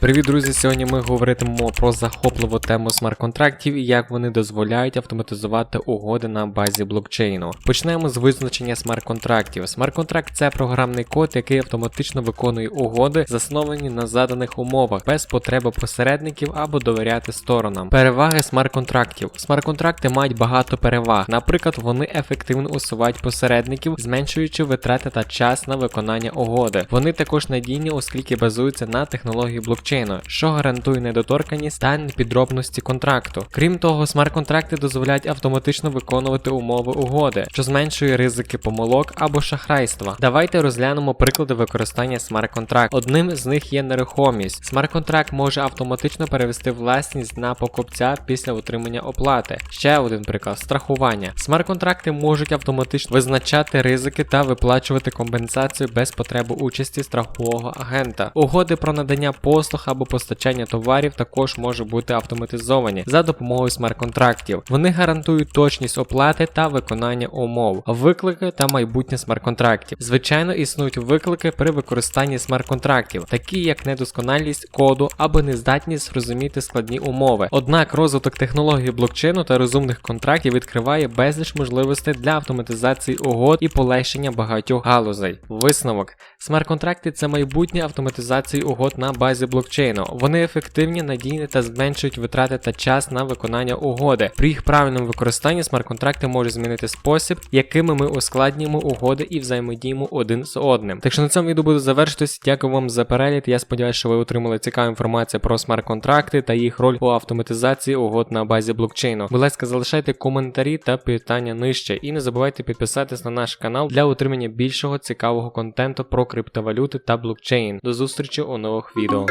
Привіт, друзі! Сьогодні ми говоритимемо про захопливу тему смарт-контрактів і як вони дозволяють автоматизувати угоди на базі блокчейну. Почнемо з визначення смарт-контрактів. Смарт-контракт це програмний код, який автоматично виконує угоди, засновані на заданих умовах, без потреби посередників або довіряти сторонам. Переваги смарт-контрактів. Смарт-контракти мають багато переваг. Наприклад, вони ефективно усувають посередників, зменшуючи витрати та час на виконання угоди. Вони також надійні, оскільки базуються на технології блокчейну, що гарантує недоторканість та непідробності контракту. Крім того, смарт-контракти дозволяють автоматично виконувати умови угоди, що зменшує ризики помилок або шахрайства. Давайте розглянемо приклади використання смарт-контракту. Одним з них є нерухомість. Смарт-контракт може автоматично перевести власність на покупця після отримання оплати. Ще один приклад страхування. Смарт-контракти можуть автоматично визначати ризики та виплачувати компенсацію без потреби участі страхового агента. Угоди про надання послуг або постачання товарів також можуть бути автоматизовані за допомогою смарт-контрактів. Вони гарантують точність оплати та виконання умов, виклики та майбутнє смарт-контрактів. Звичайно, існують виклики при використанні смарт-контрактів, такі як недосконалість коду або нездатність зрозуміти складні умови. Однак розвиток технології блокчейну та розумних контрактів відкриває безліч можливостей для автоматизації угод і полегшення багатьох галузей. Висновок: смарт-контракти це майбутнє автоматизації угод на базі блокчейну. Вони ефективні, надійні та зменшують витрати та час на виконання угоди. При їх правильному використанні смарт-контракти можуть змінити спосіб, якими ми ускладнюємо угоди і взаємодіємо один з одним. Так що на цьому відео буду завершитись. Дякую вам за перегляд. Я сподіваюся, що ви отримали цікаву інформацію про смарт-контракти та їх роль у автоматизації угод на базі блокчейну. Будь ласка, залишайте коментарі та питання нижче. І не забувайте підписатись на наш канал для отримання більшого цікавого контенту про криптовалюти та блокчейн. До зустрічі у нових відео.